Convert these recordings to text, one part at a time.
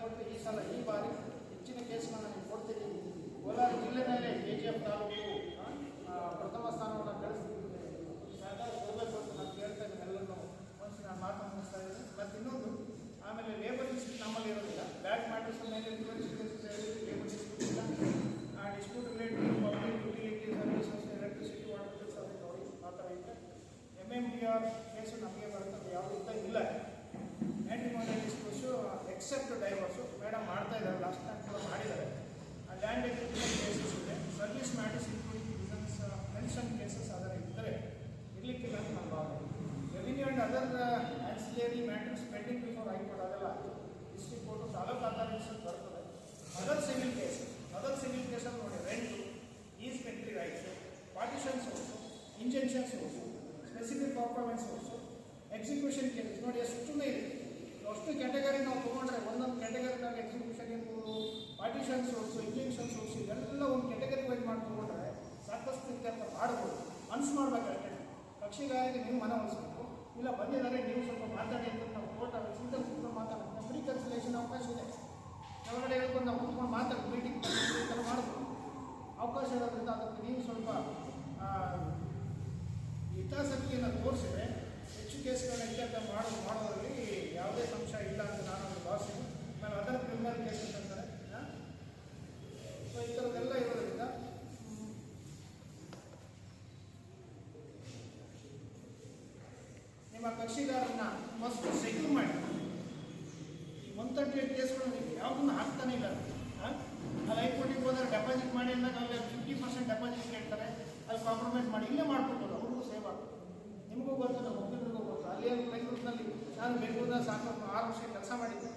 ಹಾಗಾಗಿ ಈ ಸಲ ಈ ಬಾರಿ ಹೆಚ್ಚಿನ ಕೇಸ್ಗಳನ್ನು ನೀವು ಕೊಡ್ತೀರಿ ಕೋಲಾರ ಜಿಲ್ಲೆನಲ್ಲೇ ಕೆ ಜಿ ಎಫ್ ತಾಲೂಕು ಪ್ರಥಮ ಸ್ಥಾನವನ್ನು ಗಳಿಸ್ತಿದ್ದೆ injection source specific performance source execution cases ನೋಡಿ ಅಷ್ಟುನೇ ಇದೆ. ಅಷ್ಟು ಕ್ಯಾಟಗರಿ ನಾವು ತೊಗೊಂಡ್ರೆ ಒಂದೊಂದು ಕ್ಯಾಟಗರಿ ನಾವು ಎಕ್ಸಿಕ್ಯೂಷನ್ ಇರ್ಬೋದು ಪಾರ್ಟಿಷನ್ ಸೋರ್ಸು ಇಂಜೆಕ್ಷನ್ ಸೋರ್ಸು ಇದೆಲ್ಲ ಒಂದು ಕ್ಯಾಟಗರಿ ವೈಸ್ ಮಾಡಿ ತೊಗೊಂಡ್ರೆ ಸಾಕಷ್ಟು ಇತ್ಯರ್ಥ ಮಾಡ್ಬೋದು. ಅನ್ಸ್ ಮಾಡ್ಬೇಕಾಗುತ್ತೆ ಕಕ್ಷಿಗಾರಿಗೆ ನೀವು ಮನವೊಲಿಸಬೇಕು ಇಲ್ಲ ಬಂದಿದ್ದಾರೆ ನೀವು ಸ್ವಲ್ಪ ಮಾತಾಡಿ ಅಂತ ನಾವು ಕೋರ್ಟ್ ಸಿಂಗಲ್ ಕೂತ್ಕೊಂಡು ಮಾತಾಡೋದು ಫ್ರೀ ಕನ್ಸಲೇಷನ್ ಅವಕಾಶ ಇದೆ. ಕೆಳಗಡೆ ಹೇಳ್ಕೊಂಡು ನಾವು ಕೂತ್ಕೊಂಡು ಮಾತಾಡಿ ಮೀಟಿಂಗ್ ಮಾಡ್ಬೋದು. ಅವಕಾಶ ಇರೋದ್ರಿಂದ ಅದಕ್ಕೆ ನೀವು ಸ್ವಲ್ಪ ಹಿತಾಸಕ್ತಿಯನ್ನು ತೋರಿಸಿದ್ರೆ ಹೆಚ್ಚು ಕೇಸ್ಗಳನ್ನ ಇತ್ಯರ್ಥ ಮಾಡೋ ಮಾಡೋದ್ರಲ್ಲಿ ಯಾವುದೇ ಸಂಶಯ ಇಲ್ಲ ಅಂತ ನಾನು ಒಂದು ಭಾವಿಸ್ತೀನಿ. ನಾನು ಅದರ ಕ್ರಿಮಿನಲ್ ಅಂತ ಅಂತಾರೆ. ಸೊ ಈ ಥರದ್ದೆಲ್ಲ ಇರೋದ್ರಿಂದ ನಿಮ್ಮ ಕಕ್ಷಿಗಾರನ್ನ ಮಸ್ತ್ ಸೆಟ್ಲ್ ಮಾಡಿ. ಒನ್ ತರ್ಟಿ ಏಟ್ ಕೇಸ್ಗಳು ನೀವು ಯಾವುದನ್ನು ಹಾಕ್ತಾನೆ ಇಲ್ಲ. ಅಲ್ಲಿ ಹೈಕೋರ್ಟಿಗೆ ಹೋದ್ರೆ ಡೆಪಾಸಿಟ್ ಮಾಡಿ ಅಂದಾಗ ಅಲ್ಲಿ ಫಿಫ್ಟಿ ಪರ್ಸೆಂಟ್ ಡೆಪಾಸಿಟ್ ಕೇಳ್ತಾರೆ ಅಲ್ಲಿ ಕಾಂಪ್ರಮೈಸ್ ಮಾಡಿ, ಇಲ್ಲೇ ಆಗ್ತದೆ ನಿಮಗೂ ಗೊತ್ತು, ನಮ್ಮ ವಕೀಲರಿಗೂ ಗೊತ್ತು. ಅಲ್ಲಿ ಬೆಂಗಳೂರಿನಲ್ಲಿ ನಾನು ಬೆಂಗಳೂರಿನ ಸಾಕು ಆರು ವರ್ಷ ಕೆಲಸ ಮಾಡಿದ್ದೆ.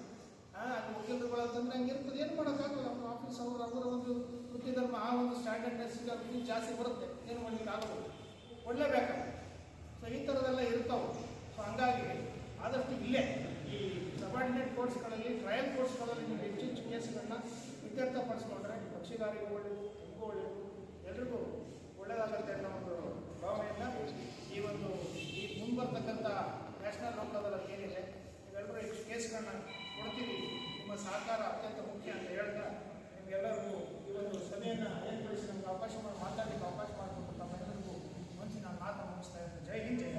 ಅಲ್ಲಿ ವಕೀಲರುಗಳು ಅಂತಂದ್ರೆ ಹಂಗೆ ಇರ್ತದೆ. ಏನು ಮಾಡೋಕ್ಕಾಗಲ್ಲ. ನಮ್ಮ ಆಫೀಸ್ ಅವರು, ಅವರ ಒಂದು ವೃತ್ತಿ ಧರ್ಮ, ಆ ಒಂದು ಸ್ಟ್ಯಾಂಡರ್ಡ್ನೆಸ್ಸಿಗೆ ಅದು ಅವ್ರಿಗೆ ಜಾಸ್ತಿ ಬರುತ್ತೆ. ಏನು ಮಾಡಲಿಕ್ಕೆ ಆಗೋದು ಬೇಕಾ? ಸೊ ಈ ಥರದೆಲ್ಲ ಇರ್ತಾವೆ. ಸೊ ಹಂಗಾಗಿ ಆದಷ್ಟು ಇಲ್ಲೇ ಈ ಸಬಾರ್ಡಿನೇಟ್ ಕೋರ್ಸ್ಗಳಲ್ಲಿ ಟ್ರಯಲ್ ಕೋರ್ಸ್ಗಳಲ್ಲಿ ನೀವು ಹೆಚ್ಚು ಹೆಚ್ಚು ಕೇಸ್ಗಳನ್ನ ಇತ್ಯರ್ಥಪಡಿಸ್ಕೊಂಡ್ರೆ ಪಕ್ಷಿಗಾರಿಗೂ ಒಳ್ಳೆಯದು ನಿಮಗೂ ಒಳ್ಳೆಯದು ಎಲ್ರಿಗೂ ಒಳ್ಳೆಯದಾಗುತ್ತೆ ಅನ್ನೋ ಒಂದು ಭಾವನೆಯಿಂದ ಈ ಒಂದು ಈ ಮುಂಬರ್ತಕ್ಕಂಥ ನ್ಯಾಷನಲ್ ಲೋಕದಲ್ಲಿ ಏನಿದೆ ನೀವೆಲ್ಲರೂ ಇಷ್ಟು ಕೇಸ್ಗಳನ್ನ ಕೊಡ್ತೀವಿ ನಿಮ್ಮ ಸಹಕಾರ ಅತ್ಯಂತ ಮುಖ್ಯ ಅಂತ ಹೇಳ್ತಾ ನಿಮಗೆಲ್ಲರಿಗೂ ಈ ಒಂದು ಸಭೆಯನ್ನು ಏರ್ಪಡಿಸಿ ನಮ್ಗೆ ಅವಕಾಶ ಮಾಡಿ ಮಾತಾಡಲಿಕ್ಕೆ ಅವಕಾಶ ಮಾಡಿಕೊಟ್ಟು ತಮ್ಮೆಲ್ಲರಿಗೂ ಮನಸ್ಸಿನ ಮಾತು ಮುಗಿಸ್ತಾ ಇದ್ದೀನಿ. ಜೈ ಹಿಂದ್, ಜೈ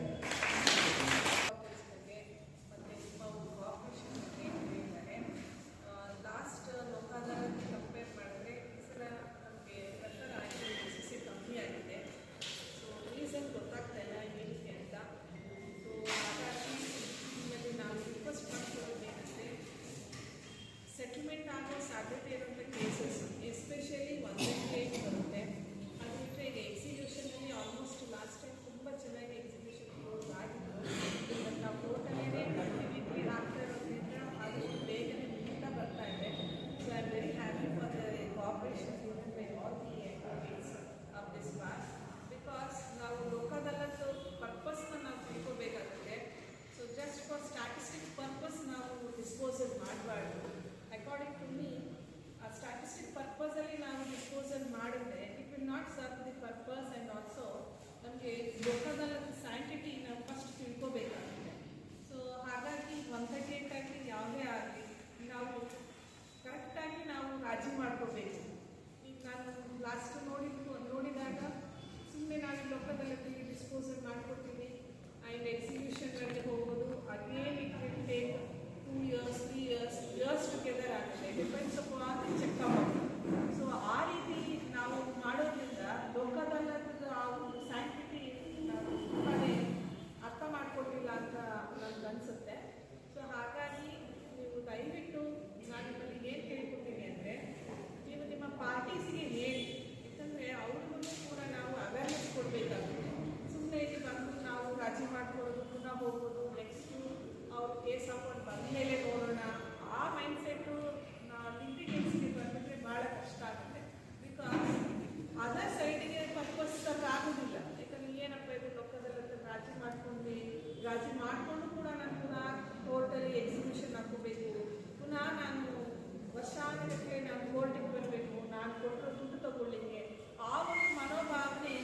ವರ್ಷಾನಗಟ್ಟಲೆ ನಾನು ಕೋರ್ಟಿಗೆ ಬರಬೇಕು, ನಾನು ಕೊಟ್ಟರು ದುಡ್ಡು ತಗೊಳ್ಳಿಕ್ಕೆ, ಆ ಒಂದು ಮನೋಭಾವನೆ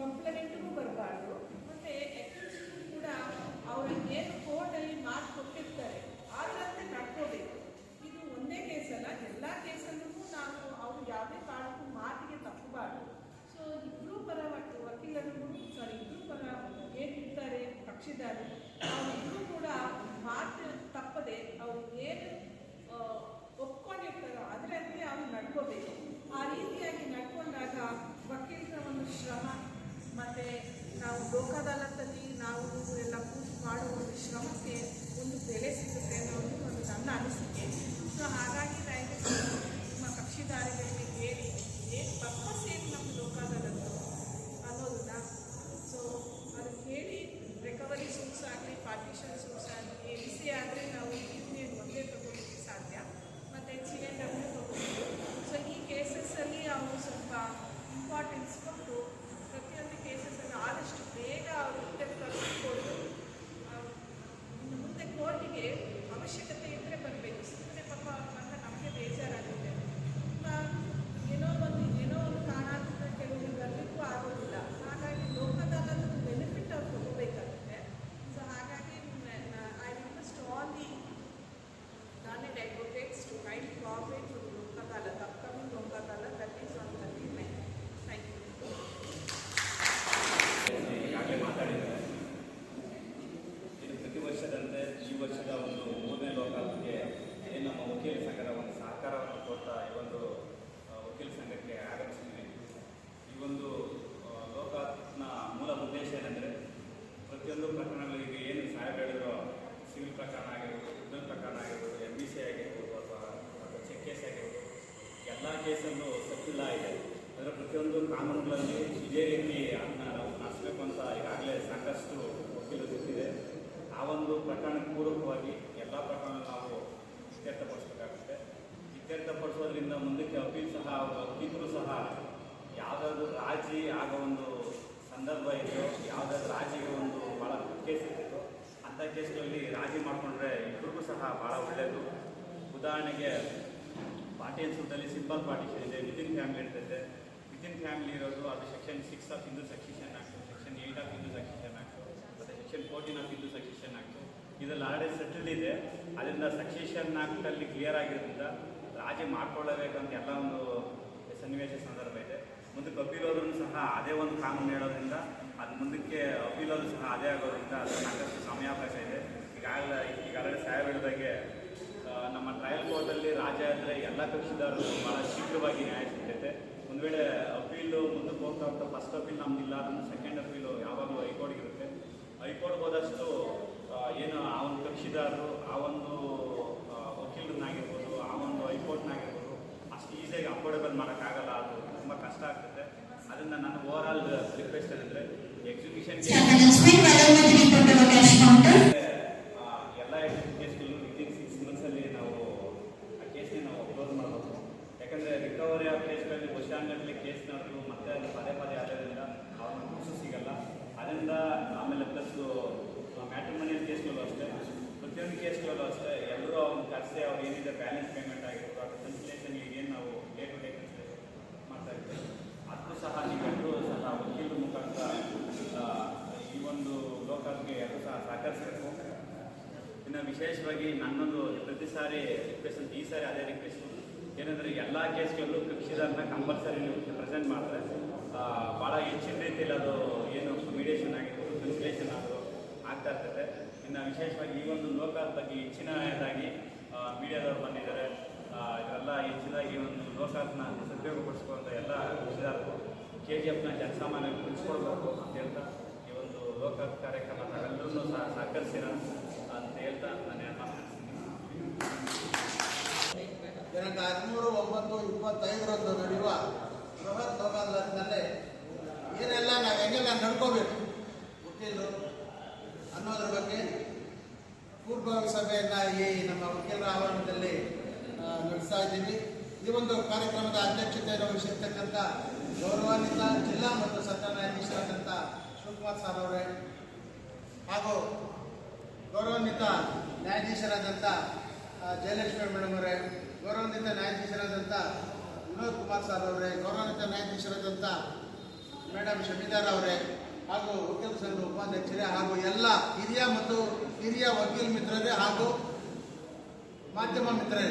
ಕಂಪ್ಲೇಂಟ್ಗೂ ಬರಬಾರ್ದು. ಮತ್ತು ಎಕ್ಸ್ಪೆನ್ಸಿಗೂ ಕೂಡ ಅವರಿಗೆ ಏನು ಕೋರ್ಟಲ್ಲಿ ಮಾತು ಕೊಟ್ಟಿರ್ತಾರೆ ಅದರಂತೆ ನಡ್ಕೋಬೇಕು. ವಕೀಲರ ಒಂದು ಶ್ರಮ ಮತ್ತು ನಾವು ಲೋಕ ನಾವು ಎಲ್ಲ ಪೂಜೆ ಮಾಡುವ ಒಂದು ಶ್ರಮಕ್ಕೆ ಒಂದು ಬೆಲೆ ಸಿಗುತ್ತೆ ಅನ್ನೋದು ಒಂದು ನನ್ನ ಅನಿಸಿಕೆ. ಸೊ ಹಾಗಾಗಿ ದಯವಿಟ್ಟು ನಿಮ್ಮ ಕಕ್ಷಿದಾರರಿಗೆ ಹೇಳಿ ಏನು ಪರ್ಪಸ್ ಏನು ನಮ್ಮ ಲೋಕ ಅದಾಲತ್ತು ಅನ್ನೋದನ್ನ ಸೊ ಅದನ್ನು ಹೇಳಿ ರಿಕವರಿ ಸೂಟ್ಸ್ ಆಗಲಿ ಪಾರ್ಟಿಷನ್ ಸೂಟ್ಸ್ ಆಗಲಿ ಎ ಬಿ ಸಿ ಆದರೆ ನಾವು ಯೂನಿಯನ್ ಒಂದೇ ತಗೊಳ್ಳಿಕ್ಕೆ ಸಾಧ್ಯ ಮತ್ತು ಸಿ ಎನ್ ಡಬ್ಲ್ಯೂ ತಗೋಬೋದು ಸೊ ಈ ಕೇಸಸ್ಸಲ್ಲಿ ಅವರು ಸ್ವಲ್ಪ ಇಂಪಾರ್ಟೆನ್ಸ್ ಕೊಟ್ಟು ಪ್ರತಿಯೊಂದು ಕೇಸಸ್ಸನ್ನು ಆದಷ್ಟು ಬೇಗ ಅವರು ಇತ್ಯರ್ಥ ಕೊಟ್ಟು ಇನ್ನು ಮುಂದೆ ಕೋರ್ಟಿಗೆ ಅವಶ್ಯಕತೆ ಇದ್ದರೆ ಬರಬೇಕು ಸುಮ್ಮನೆ ಪಾಪ ಅಂತ ನಮಗೆ ಬೇಜಾರಾಗುತ್ತೆ ತುಂಬ ಏನೋ ಒಂದು ಏನೋ ಒಂದು ಕಾರಣಾಂತರ ಕೆಲವರು ಬರಲಿಕ್ಕೂ ಆಗೋದಿಲ್ಲ ಹಾಗಾಗಿ ಲೋಕದಲ್ಲೂ ಬೆನಿಫಿಟ್ ಅವ್ರು ತಗೋಬೇಕಾಗುತ್ತೆ ಸೊ ಹಾಗಾಗಿ I request all the learned advocates to kindly cooperate with Lok Adalat, upcoming Lok Adalat that is on 39. Thank you. ಈಗಾಗಲೇ ಮಾತಾಡಿದ್ದಾರೆ ಇದು ಪ್ರತಿ ವರ್ಷದಂತೆ ಈ ವರ್ಷದ ಒಂದು ಮೂರನೇ ಲೋಕಾತ್ಗೆ ಏನು ನಮ್ಮ ವಕೀಲ ಸಂಘದ ಒಂದು ಸಹಕಾರವನ್ನು ಕೊಡ್ತಾ ಈ ಒಂದು ಆ, ವಕೀಲ ಸಂಘಕ್ಕೆ ಆಗಮಿಸಿದ್ವಿ ಈ ಒಂದು ಆ, ಲೋಕಾತ್ನ ಮೂಲ ಉದ್ದೇಶ ಏನಂದರೆ ಪ್ರತಿಯೊಂದು ಪ್ರಕರಣಗಳಿಗೆ ಏನು ಸಾಹೇಬ್ ಹೇಳಿದ್ರು ಸಿವಿಲ್ ಪ್ರಕರಣ ಆಗಿರ್ಬೋದು ಕ್ರಿಮಿನಲ್ ಪ್ರಕರಣ ಆಗಿರ್ಬೋದು ಎಂ ಬಿ ಸಿ ಆಗಿರ್ಬೋದು ಅಥವಾ ಅಥವಾ ಚೆಕ್ ಕೇಸ್ ಆಗಿರ್ಬೋದು ಎಲ್ಲ ಕೇಸಲ್ಲೂ ಸತ್ತಿಲ್ಲ ಇದೆ ಅದರ ಪ್ರತಿಯೊಂದು ಕಾನೂನುಗಳಲ್ಲಿ ಇದೇ ರೀತಿ ಅದನ್ನ ನಾವು ನಡೆಸಬೇಕು ಅಂತ ಈಗಾಗಲೇ ಸಾಕಷ್ಟು ವಕೀಲರು ಗೊತ್ತಿದೆ ಆ ಒಂದು ಪ್ರಕರಣಕ್ಕೆ ಪೂರಕವಾಗಿ ಎಲ್ಲ ಪ್ರಕರಣ ನಾವು ಇತ್ಯರ್ಥಪಡಿಸಬೇಕಾಗುತ್ತೆ ಇತ್ಯರ್ಥಪಡಿಸೋದ್ರಿಂದ ಮುಂದಕ್ಕೆ ಅಪೀಲ್ ಸಹ ವಕೀಲರು ಸಹ ಯಾವುದಾದ್ರೂ ರಾಜಿ ಆಗೋ ಒಂದು ಸಂದರ್ಭ ಇದೆಯೋ ಯಾವುದಾದ್ರೂ ರಾಜಿಗೆ ಒಂದು ಭಾಳ ಕೇಸ್ ಇರ್ತಿತ್ತು ಕೇಸ್ಗಳಲ್ಲಿ ರಾಜಿ ಮಾಡಿಕೊಂಡ್ರೆ ಇಬ್ಬರಿಗೂ ಸಹ ಭಾಳ ಒಳ್ಳೆಯದು ಉದಾಹರಣೆಗೆ ಪಾರ್ಟಿಯನ್ ಸೂಟಲ್ಲಿ ಸಿಂಪಲ್ ಪಾರ್ಟಿಷನ್ ಇದೆ, ವಿತಿನ್ ಫ್ಯಾಮಿಲಿ ಇರ್ತೈತೆ ವಿತಿನ್ ಫ್ಯಾಮಿಲಿ ಇರೋದು ಅದು section six of Hindu section act, section eight of Hindu section act, ಮತ್ತು section fourteen of Hindu section act. ಇದರಲ್ಲಿ ಆಲ್ರೆಡಿ ಸೆಟಲ್ಡ್ ಇದೆ. ಅದರಿಂದ ಸಕ್ಸಿಷನ್ ಆ್ಯಕ್ಟಲ್ಲಿ ಕ್ಲಿಯರ್ ಆಗಿರೋದ್ರಿಂದ ರಾಜಿ ಮಾಡ್ಕೊಳ್ಳಬೇಕಂತ ಎಲ್ಲ ಒಂದು ಸನ್ನಿವೇಶ ಸಂದರ್ಭ ಇದೆ. ಮುಂದೆ ಕಬ್ಬಿರೋದ್ರೂ ಸಹ ಅದೇ ಒಂದು ಕಾನೂನು ಹೇಳೋದ್ರಿಂದ ಅದು ಮುಂದಕ್ಕೆ ಅಪೀಲಲ್ಲೂ ಸಹ ಅದೇ ಆಗೋದ್ರಿಂದ ಸಾಕಷ್ಟು ಸಮಯಾವಕಾಶ ಇದೆ. ಈಗಾಗಲೇ ಈಗಾಗಲೇ ಸಾಹೇಬ್ ಹೇಳಿದಾಗೆ ನಮ್ಮ ಟ್ರಯಲ್ ಕೋರ್ಟಲ್ಲಿ ರಾಜ ಆದರೆ ಎಲ್ಲ ಕಕ್ಷಿದಾರರು ಭಾಳ ಶೀಘ್ರವಾಗಿ ನ್ಯಾಯ ಸಿಗ್ತೈತೆ. ಒಂದು ವೇಳೆ ಅಪೀಲು ಮುಂದಕ್ಕೆ ಹೋಗ್ತಾ ಹೋಗ್ತಾ ಫಸ್ಟ್ ಅಪೀಲ್ ನಮ್ದಿಲ್ಲ, ಅದನ್ನು ಸೆಕೆಂಡ್ ಅಪೀಲು ಯಾವಾಗಲೂ ಹೈಕೋರ್ಟ್ಗೆ ಇರುತ್ತೆ. ಹೈಕೋರ್ಟ್ಗೆ ಹೋದಷ್ಟು ಏನು ಆ ಒಂದು ಕಕ್ಷಿದಾರರು ಆ ಒಂದು ವಕೀಲರನ್ನಾಗಿರ್ಬೋದು, ಆ ಒಂದು ಹೈಕೋರ್ಟ್ನಾಗಿರ್ಬೋದು ಅಷ್ಟು ಈಸಿಯಾಗಿ ಅಫೋರ್ಡೆಬಲ್ ಮಾಡೋಕ್ಕಾಗಲ್ಲ, ಅದು ತುಂಬ ಕಷ್ಟ ಆಗ್ತದೆ. ಅದರಿಂದ ನನ್ನ ಓವರ್ ಆಲ್ ರಿಕ್ವೆಸ್ಟ್ ಏನಂದರೆ exhibition. ವಿಶೇಷವಾಗಿ ನನ್ನೊಂದು ಪ್ರತಿ ಸಾರಿ ರಿಕ್ವೆಸ್ಟ್ ಈ ಸಾರಿ ಅದೇ ರಿಕ್ವೆಸ್ಟ್ ಏನಂದರೆ ಎಲ್ಲ ಕೇಸ್ಗಳಲ್ಲೂ ಕಕ್ಷಿದಾರನ ಕಂಪಲ್ಸರಿ ನೀವು ಪ್ರೆಸೆಂಟ್ ಮಾಡಿದ್ರೆ ಭಾಳ ಹೆಚ್ಚಿನ ರೀತಿಯಲ್ಲಿ ಅದು ಏನು ಮೀಡಿಯೇಷನ್ ಆಗಿರ್ಬೋದು ಕನ್ಸಿಲೇಷನ್ ಆಗೋದು ಆಗ್ತಾ ಇರ್ತದೆ. ಇನ್ನು ವಿಶೇಷವಾಗಿ ಈ ಒಂದು ಲೋಕಾಲ್ ಬಗ್ಗೆ ಹೆಚ್ಚಿನದಾಗಿ ಮೀಡಿಯಾದವರು ಬಂದಿದ್ದಾರೆ. ಇವರೆಲ್ಲ ಹೆಚ್ಚಿನದಾಗಿ ಒಂದು ಲೋಕಾಲ್ನ ಸದುಪಯೋಗಪಡಿಸ್ಕೊಂಡ ಎಲ್ಲ ಕಕ್ಷಿದಾರರು ಕೆ ಜಿ ಎಫ್ನ ಜನಸಾಮಾನ್ಯ ಉಳಿಸ್ಕೊಳ್ಬೇಕು ಅಂತ ಹೇಳ್ತಾ ಈ ಒಂದು ಲೋಕಾಲ್ ಕಾರ್ಯಕ್ರಮ ನಾವೆಲ್ಲರೂ ಸಹ ಸಹಕರಿಸಿರ ಹೇಳ್ತಾ ಹದಿಮೂರು, ಒಂಬತ್ತು, ಇಪ್ಪತ್ತೈದರಂದು ನಡೆಯುವ ಬೃಹತ್ ಲೋಕಾದಾಲತ್ನಲ್ಲಿ ಏನೆಲ್ಲ ನಾವು ಹೆಂಗೆಲ್ಲ ನಡ್ಕೋಬೇಕು ವಕೀಲರು ಅನ್ನೋದ್ರ ಬಗ್ಗೆ ಪೂರ್ವಭಾವಿ ಸಭೆಯನ್ನು ಈ ನಮ್ಮ ವಕೀಲರ ಆವರಣದಲ್ಲಿ ನಡೆಸ್ತಾ ಇದ್ದೀವಿ. ಈ ಒಂದು ಕಾರ್ಯಕ್ರಮದ ಅಧ್ಯಕ್ಷತೆಯನ್ನು ವಹಿಸಿರ್ತಕ್ಕಂಥ ಗೌರವಾನ್ವಿತ ಜಿಲ್ಲಾ ಮತ್ತು ಸತ್ರ ನ್ಯಾಯಾಧೀಶರಾದಂಥ ಶಿವಕುಮಾರ್ ಸರ್ ಅವರೇ ಹಾಗೂ ಗೌರವಾನ್ವಿತ ನ್ಯಾಯಾಧೀಶರಾದಂಥ ಜಯಲಕ್ಷ್ಮಿ ಮೇಡಮ್ ಅವರೇ, ಗೌರವಾನ್ವಿತ ನ್ಯಾಯಾಧೀಶರಾದಂಥ ವಿನೋದ್ ಕುಮಾರ್ ಸರ್ ಅವರೇ, ಗೌರವಾನ್ವಿತ ನ್ಯಾಯಾಧೀಶರಾದಂಥ ಮೇಡಮ್ ಶಮಿದಾರ್ ಅವರೇ, ಹಾಗೂ ವಕೀಲ ಸಂಘದ ಉಪಾಧ್ಯಕ್ಷರೇ, ಹಾಗೂ ಎಲ್ಲ ಹಿರಿಯ ಮತ್ತು ಹಿರಿಯ ವಕೀಲ ಮಿತ್ರರೇ, ಹಾಗೂ ಮಾಧ್ಯಮ ಮಿತ್ರರೇ,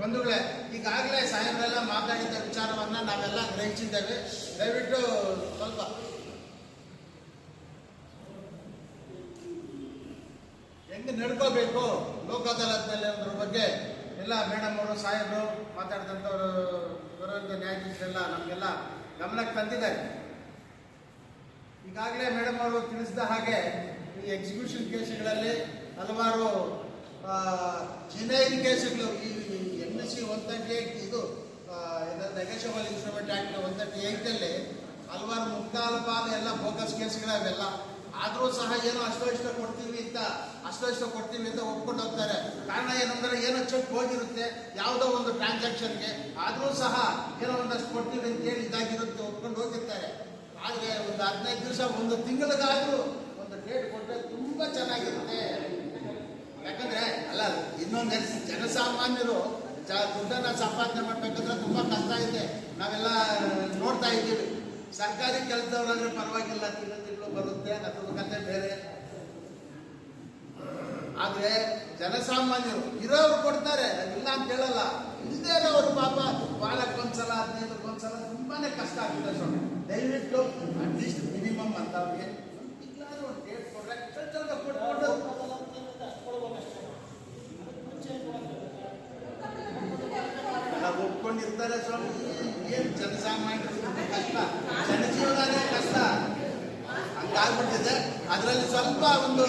ಬಂಧುಗಳೇ, ಈಗಾಗಲೇ ಸಾಯಂಕಾಲ ಮಾತಾಡಿದ ವಿಚಾರವನ್ನು ನಾವೆಲ್ಲ ಗ್ರಹಿಸಿದ್ದೇವೆ. ದಯವಿಟ್ಟು ಸ್ವಲ್ಪ ಹೆಂಗೆ ನಡ್ಕೋಬೇಕು? ಲೋಕ ಅದಾಲತ್ನಲ್ಲಿ ಅದ್ರ ಬಗ್ಗೆ ಎಲ್ಲ ಮೇಡಮ್ ಅವರು, ಸಾಹೇಬರು ಮಾತಾಡಿದಂಥವ್ರು ಬರುವಂಥ ನ್ಯಾಯಾಧೀಶರೆಲ್ಲ ನಮಗೆಲ್ಲ ಗಮನಕ್ಕೆ ತಂದಿದ್ದಾರೆ. ಈಗಾಗಲೇ ಮೇಡಮ್ ಅವರು ತಿಳಿಸಿದ ಹಾಗೆ ಈ ಎಕ್ಸಿಕ್ಯೂಷನ್ ಕೇಸುಗಳಲ್ಲಿ ಹಲವಾರು ಜಿನೈನ್ ಕೇಸುಗಳು, ಈ N S C one thirty eight ಇದು negotiable instrument act one thirty ಏಯ್ಟಲ್ಲಿ ಹಲವಾರು ಮುಕ್ಕಾಲು ಪಾಲು ಎಲ್ಲ ಫೋಕಸ್ ಕೇಸುಗಳವೆಲ್ಲ ಆದರೂ ಸಹ ಏನು ಅಷ್ಟೋ ಇಷ್ಟ ಕೊಡ್ತೀವಿ. ಅಷ್ಟೋ ಕೊಡ್ತೀವಿ ಅಂತ ಒಪ್ಕೊಂಡು ಹೋಗ್ತಾರೆ. ಕಾರಣ ಏನಂದ್ರೆ ಏನೋ ಚೆಕ್ ಹೋಗಿರುತ್ತೆ, ಯಾವುದೋ ಒಂದು ಟ್ರಾನ್ಸಾಕ್ಷನ್ಗೆ. ಆದರೂ ಸಹ ಏನೋ ಒಂದಷ್ಟು ಕೊಡ್ತೀವಿ ಅಂತ ಹೇಳಿ ಇದಾಗಿರುತ್ತೆ ಒಪ್ಕೊಂಡು ಹೋಗಿರ್ತಾರೆ. ಆದರೆ ಒಂದು ಹದಿನೈದು ದಿವಸ, ಒಂದು ತಿಂಗಳಿಗಾದರೂ ಒಂದು ಡೇಟ್ ಕೊಟ್ಟರೆ ತುಂಬ ಚೆನ್ನಾಗಿರುತ್ತೆ. ಯಾಕಂದ್ರೆ, ಅಲ್ಲ, ಇನ್ನೊಂದು ಜನಸಾಮಾನ್ಯರು ಜ, ದುಡ್ಡನ್ನು ಸಂಪಾದನೆ ಮಾಡಬೇಕಂದ್ರೆ ತುಂಬ ಕಷ್ಟ ಇದೆ. ನಾವೆಲ್ಲ ನೋಡ್ತಾ ಇದ್ದೀವಿ. ಸರ್ಕಾರಿ ಕೆಲಸದವರಾದ್ರೆ ಪರವಾಗಿಲ್ಲ, ತಿಂಗಳು ತಿಂಗಳು ಬರುತ್ತೆ ಅದ್ರ ಬೇರೆ. ಆದ್ರೆ ಜನಸಾಮಾನ್ಯರು ಇರೋರು ಕೊಡ್ತಾರೆ ಇಲ್ಲ ಅಂತ ಹೇಳಲ್ಲ. ಇಲ್ಲದೆ ಇರೋರು ಪಾಪ. ವಾರಕ್ಕೊಂದ್ಸಲ ಹದಿನೈದಕ್ಕೊಂದ್ಸಲ ತುಂಬಾನೇ ಕಷ್ಟ ಆಗುತ್ತೆ ಸ್ವಾಮಿ. ದಯವಿಟ್ಟು ಅಟ್ಲೀಸ್ಟ್ ಮಿನಿಮಮ್ ಅಂತ ಅವ್ರಿಗೆ ಇಲ್ಲಾದ್ರೂ ಒಂದು ಒಪ್ಕೊಂಡಿರ್ತಾರೆ ಸ್ವಾಮಿ. ಏನ್ ಜನಸಾಮಾನ್ಯರು ಕಷ್ಟ? ಜನಜೀವನನೇ ಕಷ್ಟ. ಹಂಗಾಗ್ಬಿಟ್ಟಿದೆ. ಅದರಲ್ಲಿ ಸ್ವಲ್ಪ ಒಂದು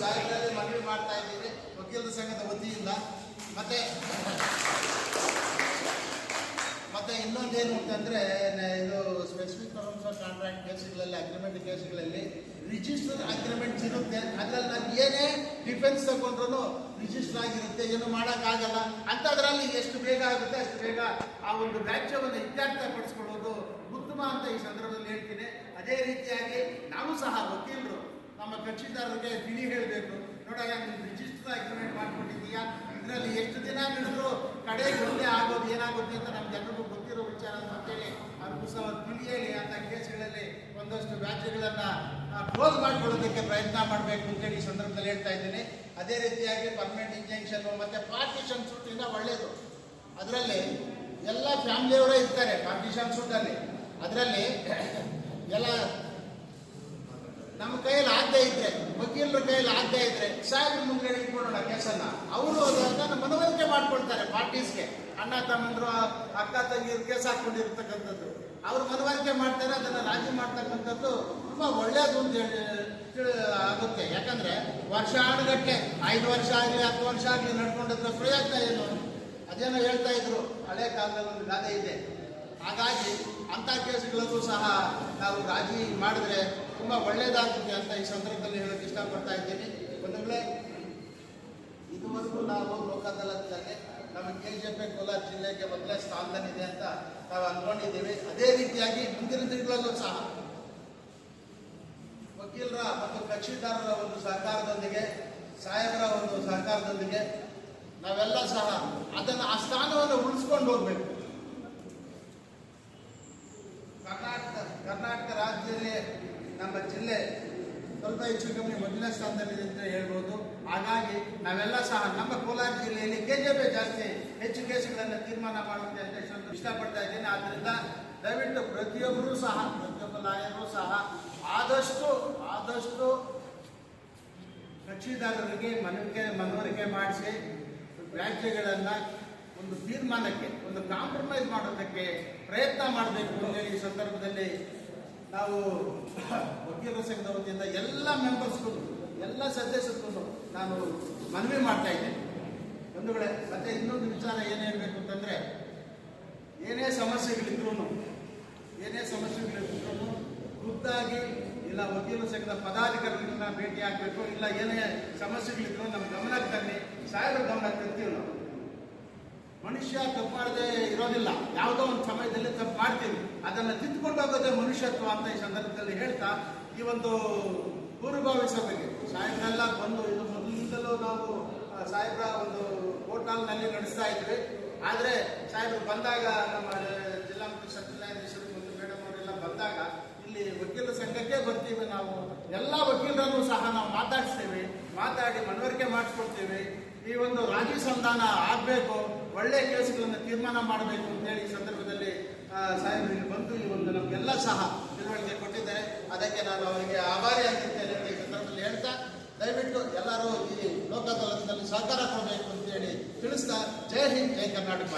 ಸಾಹಿತ್ಯದಲ್ಲಿ ಮನವಿ ಮಾಡ್ತಾ ಇದ್ದೀವಿ ವಕೀಲರ ಸಂಘದ ವತಿಯಿಂದ ಮತ್ತೆ ಮತ್ತೆ ಇನ್ನೊಂದೇನು ಅಂತಂದ್ರೆ ನ- ಇದು ಸ್ಪೆಸಿಫಿಕ್ ಟರ್ಮ್ಸ್ ಆಫ್ ಕಾಂಟ್ರಾಕ್ಟ್ ಕೇಸ್ಗಳಲ್ಲಿ ಅಗ್ರಿಮೆಂಟ್ ಕೇಸ್ಗಳಲ್ಲಿ ರಿಜಿಸ್ಟರ್ ಅಗ್ರಿಮೆಂಟ್ಸ್ ಇರುತ್ತೆ. ಅದ್ರಲ್ಲಿ ನಾನು ಏನೇ ಡಿಫೆನ್ಸ್ ತಗೊಂಡ್ರು ರಿಜಿಸ್ಟರ್ ಆಗಿರುತ್ತೆ. ಏನು ಮಾಡೋಕ್ಕಾಗಲ್ಲ. ಅಂಥದ್ರಲ್ಲಿ ಎಷ್ಟು ಬೇಗ ಆಗುತ್ತೆ, ಅಷ್ಟು ಬೇಗ ಆ ಒಂದು ವ್ಯಾಜ್ಯವನ್ನು ಇತ್ಯರ್ಥಪಡಿಸ್ಕೊಳ್ಳೋದು ಉತ್ತಮ ಅಂತ ಈ ಸಂದರ್ಭದಲ್ಲಿ ಹೇಳ್ತೀನಿ. ಅದೇ ರೀತಿಯಾಗಿ ನಾವು ಸಹ ವಕೀಲರು, ನಮ್ಮ ಕಕ್ಷಿದಾರರಿಗೆ ತಿಳಿ ಹೇಳಬೇಕು. ನೋಡಾಗ ನೀವು ರಿಜಿಸ್ಟರ್ ಅಗ್ರಿಮೆಂಟ್ ಮಾಡ್ಕೊಂಡಿದ್ದೀಯಾ? ಇದರಲ್ಲಿ ಎಷ್ಟು ದಿನ ಹಿಡಿದ್ರು ಕಡೆಗೆ ಮುಂದೆ ಆಗೋದು ಏನಾಗುತ್ತೆ ಅಂತ ನಮ್ಗೆಲ್ಲರಿಗೂ ಗೊತ್ತಿರೋ ವಿಚಾರ ಅಂತೇಳಿ ಹೇಳಿ ತಿಳಿ ಹೇಳಿ ಅಂತ ಕೇಸ್ಗಳಲ್ಲಿ ಒಂದಷ್ಟು ವ್ಯಾಜ್ಯಗಳನ್ನ ಕ್ಲೋಸ್ ಮಾಡಿಕೊಳ್ಳೋದಕ್ಕೆ ಪ್ರಯತ್ನ ಮಾಡಬೇಕು ಅಂತೇಳಿ ಈ ಸಂದರ್ಭದಲ್ಲಿ ಹೇಳ್ತಾ ಇದ್ದೀನಿ. ಅದೇ ರೀತಿಯಾಗಿ ಪರ್ಮನೆಂಟ್ ಇಂಜೆಕ್ಷನ್ ಮತ್ತೆ ಪಾರ್ಟಿಷನ್ ಸೂಟಿಂದ ಒಳ್ಳೆಯದು ಅದರಲ್ಲಿ ಎಲ್ಲ ಫ್ಯಾಮಿಲಿಯವರೇ ಇರ್ತಾರೆ ಪಾರ್ಟಿಷನ್ ಸೂಟಲ್ಲಿ. ಅದರಲ್ಲಿ ಎಲ್ಲ ನಮ್ಮ ಕೈಯಲ್ಲಿ ಆಗದೆ ಇದ್ರೆ, ವಕೀಲರ ಕೈಯಲ್ಲಿ ಆಗದೆ ಇದ್ರೆ ಸಾಹೇಬ್ರ ಮುಂದೆ ಇಟ್ಕೊಳ್ಳೋಣ ಕೇಸನ್ನ. ಅವರು ಅದನ್ನ ಮನವರಿಕೆ ಮಾಡ್ಕೊಳ್ತಾರೆ ಪಾರ್ಟೀಸ್ಗೆ. ಅಣ್ಣ ತಮ್ಮಂದ್ರು ಅಕ್ಕ ತಂಗಿಯರು ಕೇಸ್ ಹಾಕೊಂಡಿರ್ತಕ್ಕಂಥದ್ದು. ಅವ್ರು ಮನವರಿಕೆ ಮಾಡ್ತಾರೆ, ಅದನ್ನು ರಾಜಿ ಮಾಡ್ತಕ್ಕಂಥದ್ದು ತುಂಬ ಒಳ್ಳೇದು ಅಂತ ಹೇಳಿ ಆಗುತ್ತೆ. ಯಾಕಂದ್ರೆ ಆಡುಗಟ್ಟೆ ಐದು ವರ್ಷ ಆಗಲಿ, ಹತ್ತು ವರ್ಷ ಆಗಲಿ ನಡ್ಕೊಂಡಿದ್ರೆ ಪ್ರಯತ್ನ ಏನು? ಅದೇನೋ ಹೇಳ್ತಾ ಇದ್ರು. ಹಳೆ ಕಾಲದಲ್ಲಿ ಒಂದು ಗಾದೆ ಇದೆ. ಹಾಗಾಗಿ ಅಂಥ ಕೇಸುಗಳಲ್ಲೂ ಸಹ ನಾವು ರಾಜಿ ಮಾಡಿದ್ರೆ ತುಂಬ ಒಳ್ಳೇದಾಗುತ್ತೆ ಅಂತ ಈ ಸಂದರ್ಭದಲ್ಲಿ ಹೇಳಕ್ಕೆ ಇಷ್ಟಪಡ್ತಾ ಇದ್ದೀನಿ. ವೇಳೆ ಇದುವರೆಗೂ ನಾವು ಲೋಕದಲ್ಲೇ ನಮ್ಮ ಕೆ ಜೆ ಎಫ್ ಕೋಲಾರ ಜಿಲ್ಲೆಗೆ ಮೊದಲೇ ಸ್ಥಾನದಲ್ಲಿದೆ ಅಂತ ನಾವು ಅಂದ್ಕೊಂಡಿದ್ದೀವಿ ಅದೇ ರೀತಿಯಾಗಿ ಮುಂದಿನ ತಿಂಗಳಲ್ಲೂ ಸಹ ವಕೀಲರ ಮತ್ತು ಕಕ್ಷಿದಾರರ ಒಂದು ಸಹಕಾರದೊಂದಿಗೆ ಸಾಹೇಬರ ಒಂದು ಸಹಕಾರದೊಂದಿಗೆ ನಾವೆಲ್ಲ ಸಹ ಅದನ್ನು ಆ ಸ್ಥಾನವನ್ನು ಉಳಿಸ್ಕೊಂಡು ಹೋಗ್ಬೇಕು. ಕರ್ನಾಟಕ ಕರ್ನಾಟಕ ರಾಜ್ಯದಲ್ಲಿ ನಮ್ಮ ಜಿಲ್ಲೆ ಸ್ವಲ್ಪ ಹೆಚ್ಚು ಕಮ್ಮಿ ಮೊದಲನೇ ಸ್ಥಾನದಲ್ಲಿದೆ ಅಂತ ಹೇಳ್ಬೋದು. ಹಾಗಾಗಿ ನಾವೆಲ್ಲ ಸಹ ನಮ್ಮ ಕೋಲಾರ ಜಿಲ್ಲೆಯಲ್ಲಿ ಕೆಜೆಪಿ ಜಾಸ್ತಿ ಹೆಚ್ಚು ಕೇಸುಗಳನ್ನು ತೀರ್ಮಾನ ಮಾಡುತ್ತೆ ಅಂತ ಇಷ್ಟಪಡ್ತಾ ಇದ್ದೇನೆ. ಆದ್ದರಿಂದ ದಯವಿಟ್ಟು ಪ್ರತಿಯೊಬ್ಬರೂ ಸಹ, ಪ್ರತಿಯೊಬ್ಬ ಲಾಯರು ಸಹ ಆದಷ್ಟು ಆದಷ್ಟು ಕಕ್ಷಿದಾರರಿಗೆ ಮನವಿಕೆ, ಮನವರಿಕೆ ಮಾಡಿಸಿ ವ್ಯಾಜ್ಯಗಳನ್ನು ಒಂದು ತೀರ್ಮಾನಕ್ಕೆ, ಒಂದು ಕಾಂಪ್ರಮೈಸ್ ಮಾಡೋದಕ್ಕೆ ಪ್ರಯತ್ನ ಮಾಡಬೇಕು ಅಂತೇಳಿ ಈ ಸಂದರ್ಭದಲ್ಲಿ ನಾವು ವಕೀಲರ ಸಂಘದ ವತಿಯಿಂದ ಎಲ್ಲ ಮೆಂಬರ್ಸ್ಗಳು ಎಲ್ಲ ಸದಸ್ಯರಿಗೂ ನಾನು ಮನವಿ ಮಾಡ್ತಾ ಇದ್ದೇನೆ. ಒಂದು ಮತ್ತೆ ಇನ್ನೊಂದು ವಿಚಾರ ಏನು ಹೇಳಬೇಕು ಅಂತಂದ್ರೆ, ಏನೇ ಸಮಸ್ಯೆಗಳಿದ್ರು ಏನೇ ಸಮಸ್ಯೆಗಳಿದ್ರು ಖುದ್ದಾಗಿ ಇಲ್ಲ ವಕೀಲ ಸಂಘದ ಪದಾಧಿಕಾರಿಗಳನ್ನ ಭೇಟಿ ಆಗಬೇಕು, ಇಲ್ಲ ಏನೇ ಸಮಸ್ಯೆಗಳಿದ್ರು ನಮ್ಮ ಗಮನಕ್ಕೆ ತನ್ನಿ, ಸಾಹೇಬ್ರ ಗಮನಕ್ಕೆ ತರ್ತೀವಿ ನಾವು. ಮನುಷ್ಯ ತಪ್ಪು ಇರೋದಿಲ್ಲ. ಯಾವುದೋ ಒಂದು ಸಮಯದಲ್ಲಿ ತಪ್ಪು ಮಾಡ್ತೀವಿ. ಅದನ್ನು ತಿದ್ದುಕೊಂಡು ಹೋಗೋದೇ ಮನುಷ್ಯತ್ವ ಅಂತ ಈ ಸಂದರ್ಭದಲ್ಲಿ ಹೇಳ್ತಾ, ಈ ಒಂದು ಪೂರ್ವಭಾವಿ ಸಭೆಗೆ ಸಾಯಂಕಾಲ ಬಂದು ಇದು ನಾವು ಸಾಹೇಬ್ರ ಒಂದು ಹಾಲ್ನಲ್ಲಿ ನಡೆಸ್ತಾ ಇದ್ವಿ. ಆದರೆ ಸಾಹೇಬ್ರು ಬಂದಾಗ ನಮ್ಮ ಜಿಲ್ಲಾ ಮತ್ತು ಸತ್ಯನಾರಾಯಣೇಶ್ವರಿ ಮತ್ತು ಮೇಡಮ್ ಅವರೆಲ್ಲ ಬಂದಾಗ ಇಲ್ಲಿ ವಕೀಲರ ಸಂಘಕ್ಕೆ ಬರ್ತೀವಿ ನಾವು. ಎಲ್ಲ ವಕೀಲರನ್ನು ಸಹ ನಾವು ಮಾತಾಡಿಸ್ತೀವಿ. ಮಾತಾಡಿ ಮನವರಿಕೆ ಮಾಡಿಸ್ಕೊಡ್ತೀವಿ ಈ ಒಂದು ರಾಜಿ ಸಂಧಾನ ಆಗಬೇಕು, ಒಳ್ಳೆ ಕೇಸುಗಳನ್ನು ತೀರ್ಮಾನ ಮಾಡಬೇಕು ಅಂತೇಳಿ ಈ ಸಂದರ್ಭದಲ್ಲಿ ಸಾಹೇಬ್ರಿಗೆ ಬಂದು ಈ ಒಂದು ನಮಗೆಲ್ಲ ಸಹ ತಿಳುವಳಿಕೆ ಕೊಟ್ಟಿದ್ದಾರೆ. ಅದಕ್ಕೆ ನಾನು ಅವರಿಗೆ ಆಭಾರಿ ಆಗಿರ್ತೇನೆ ಅಂತ ಈ ಸಂದರ್ಭದಲ್ಲಿ ಹೇಳ್ತಾ ದಯವಿಟ್ಟು ಎಲ್ಲರೂ ಈ ಲೋಕ ಅದಾಲತ್ನಲ್ಲಿ ಸಹಕಾರ ಕೊಡಬೇಕು ಅಂತೇಳಿ ತಿಳಿಸ್ತಾ ಜೈ ಹಿಂದ್ ಜೈ ಕರ್ನಾಟಕ.